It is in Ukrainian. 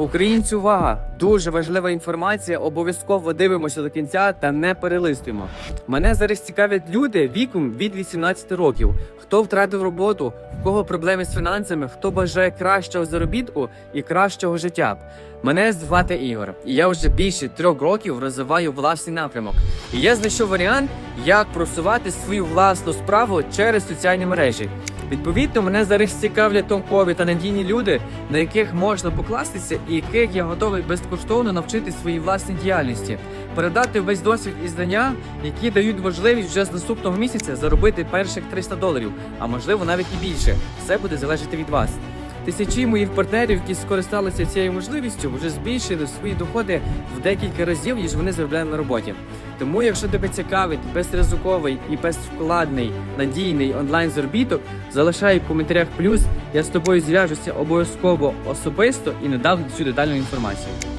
Українці, увага! Дуже важлива інформація. Обов'язково дивимося до кінця та не перелистуємо. Мене зараз цікавлять люди віком від 18 років. Хто втратив роботу, в кого проблеми з фінансами, хто бажає кращого заробітку і кращого життя. Мене звати Ігор, і я вже більше трьох років розвиваю власний напрямок. І я знайшов варіант, як просувати свою власну справу через соціальні мережі. Відповідно, мене зараз цікавлять тонкові та надійні люди, на яких можна покластися, і яких я готовий безкоштовно навчити своїй власній діяльності, передати весь досвід і знання, які дають можливість вже з наступного місяця заробити перших 300 доларів, а можливо навіть і більше. Все буде залежати від вас. Тисячі моїх партнерів, які скористалися цією можливістю, вже збільшили свої доходи в декілька разів, ніж вони заробляли на роботі. Тому, якщо тебе цікавить безризиковий і безвкладний надійний онлайн заробіток, залишай в коментарях плюс. Я з тобою зв'яжуся обов'язково особисто і надам всю детальну інформацію.